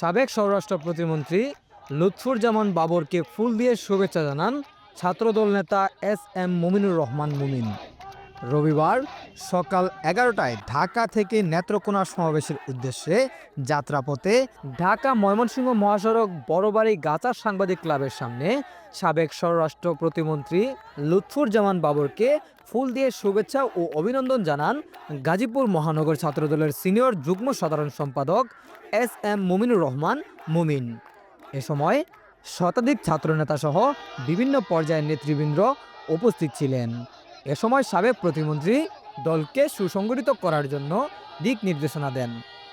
সাবেক স্বরাষ্ট্র প্রতিমন্ত্রী লুৎফুর জামান বাবরকে ফুল দিয়ে শুভেচ্ছা জানান ছাত্রদল নেতা এস এম মুমিনুর রহমান মুমিন। রবিবার সকাল এগারোটায় ঢাকা থেকে নেত্রকোনা সমাবেশের উদ্দেশ্যে যাত্রাপথে ঢাকা ময়মনসিংহ মহাসড়ক বড়বাড়ি গাছা সাংবাদিক ক্লাবের সামনে সাবেক স্বরাষ্ট্র প্রতিমন্ত্রী লুৎফুর জামান বাবরকে ফুল দিয়ে শুভেচ্ছা ও অভিনন্দন জানান গাজীপুর মহানগর ছাত্রদলের সিনিয়র যুগ্ম সাধারণ সম্পাদক এস এম মুমিনুর রহমান মুমিন। এ সময় শতাধিক ছাত্রনেতা সহ বিভিন্ন পর্যায়ের নেতৃবৃন্দ উপস্থিত ছিলেন। এ সময় সাবেক প্রতিমন্ত্রী দলকে সুসংগঠিত করার জন্য দিক নির্দেশনা দেন।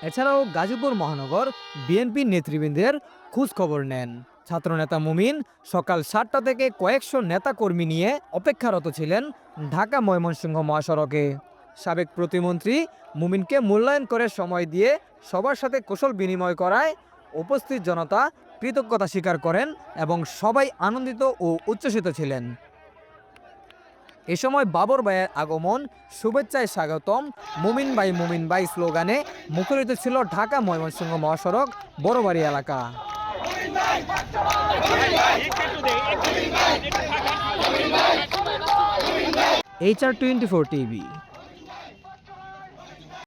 এছাড়াও গাজীপুর মহানগর বিএনপি নেতৃবৃন্দের খোঁজ খবর নেন। ছাত্রনেতা মুমিন সকাল সাতটা থেকে কয়েকশো নেতাকর্মী নিয়ে অপেক্ষারত ছিলেন ঢাকা ময়মনসিংহ মহাসড়কে। সাবেক প্রতিমন্ত্রী মুমিনকে মূল্যায়ন করে সময় দিয়ে সবার সাথে কৌশল বিনিময় করায় উপস্থিত জনতা কৃতজ্ঞতা স্বীকার করেন এবং সবাই আনন্দিত ও উচ্ছ্বসিত ছিলেন। এ সময় বাবর ভাইয়ের আগমন, শুভেচ্ছায় স্বাগতম। মুমিন ভাই মুমিন ভাই স্লোগানে মুখরিত ছিল ঢাকা ময়মনসিংহ মহাসড়ক, বড়বাড়ি এলাকা। H R twenty four TV